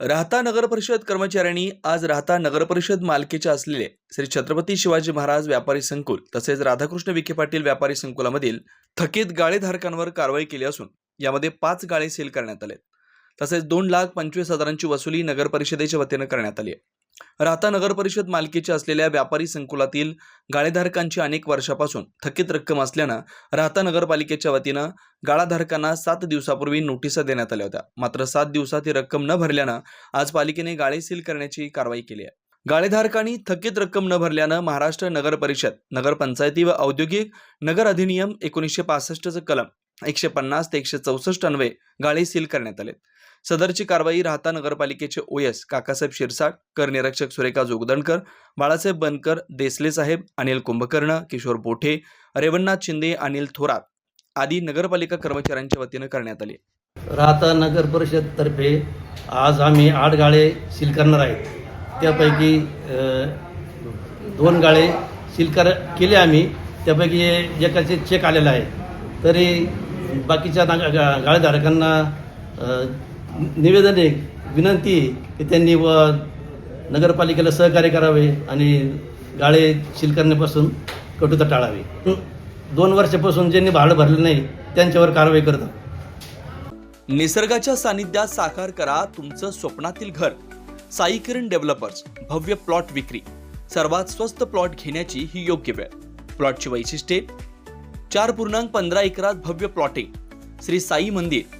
राहता नगर परिषद कर्मचाऱ्यांनी आज राहता नगर परिषद मालकीच्या असलेले श्री छत्रपती शिवाजी महाराज व्यापारी संकुल तसेच राधाकृष्ण विखे पाटील व्यापारी संकुलामधील थकीत गाळेधारकांवर कारवाई केली असून यामध्ये पाच गाळे सील करण्यात आले. तसेच दोन लाख पंचवीस हजारांची वसुली नगर परिषदेच्या वतीनं करण्यात आली आहे. राहता नगर परिषद मालकीच्या असलेल्या व्यापारी संकुलातील गाळेधारकांची अनेक वर्षापासून थकीत रक्कम असल्यानं राहता नगरपालिकेच्या वतीनं गाळाधारकांना सात दिवसापूर्वी नोटिसा देण्यात आल्या होत्या. मात्र सात दिवसात ही रक्कम न भरल्यानं आज पालिकेने गाळे सील करण्याची कारवाई केली आहे. गाळेधारकांनी थकीत रक्कम न भरल्यानं महाराष्ट्र नगर परिषद नगरपंचायती व औद्योगिक नगर अधिनियम एकोणीसशे पासष्टचं कलम एकशे पन्नास ते एकशे चौसष्ट अन्वये गाळे सील करण्यात आले. सदरची कारवाई राहता नगरपालिकेचे ओएस काकासाहेब शिरसाट करनिरीक्षक सुरेखा जोगदंडकर बाळासाहेब बनकर देसले साहेब अनिल कुंभकर्ण किशोर बोठे रेवणनाथ शिंदे अनिल थोरात आदी नगरपालिका कर्मचाऱ्यांच्या वतीनं करण्यात आली. राहता नगर परिषदतर्फे आज आम्ही आठ गाळे सील करणार आहेत. त्यापैकी दोन गाळे सील कर केले आम्ही. त्यापैकी एकाचे चेक आलेला आहे तरी बाकीच्या गाळेधारकांना निवेदन आहे विनंती आहे की त्यांनी व नगरपालिकेला सहकार्य करावे आणि गाळे सील करण्यापासून कटुता टाळावी. दोन वर्षापासून ज्यांनी भाडं भरलं नाही त्यांच्यावर कारवाई करतात. निसर्गाच्या सानिध्यात साकार करा तुमचं स्वप्नातील घर. साई किरण डेव्हलपर्स भव्य प्लॉट विक्री. सर्वात स्वस्त प्लॉट घेण्याची ही योग्य वेळ. प्लॉटची वैशिष्ट्ये. चार पूर्णांक पंधरा एकरात भव्य प्लॉटिंग. श्री साई मंदिर.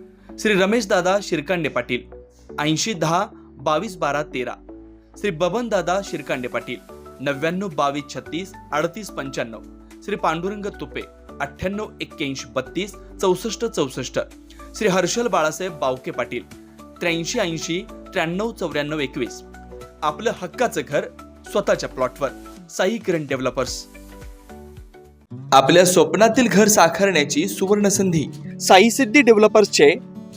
श्री रमेश दादा शिरकांडे पाटील ऐंशी दहा बावीस बारा तेरा. श्री बबन दादा शिरकांडे पाटील नव्याण्णव बावीस छत्तीस अडतीस पंच्याण्णव. श्री पांडुरंग तुपे अठ्ठ्याण्णव एक्क्याऐंशी बत्तीस चौसष्ट चौसष्ट. श्री हर्षल बाळासाहेब बावके पाटील त्र्याऐंशी ऐंशी त्र्याण्णव चौऱ्याण्णव एकवीस. आपलं हक्काचं घर स्वतःच्या प्लॉटवर. साई किरण डेव्हलपर्स. आपल्या स्वप्नातील घर साकारण्याची सुवर्ण संधी साई सिद्धी डेव्हलपर्सचे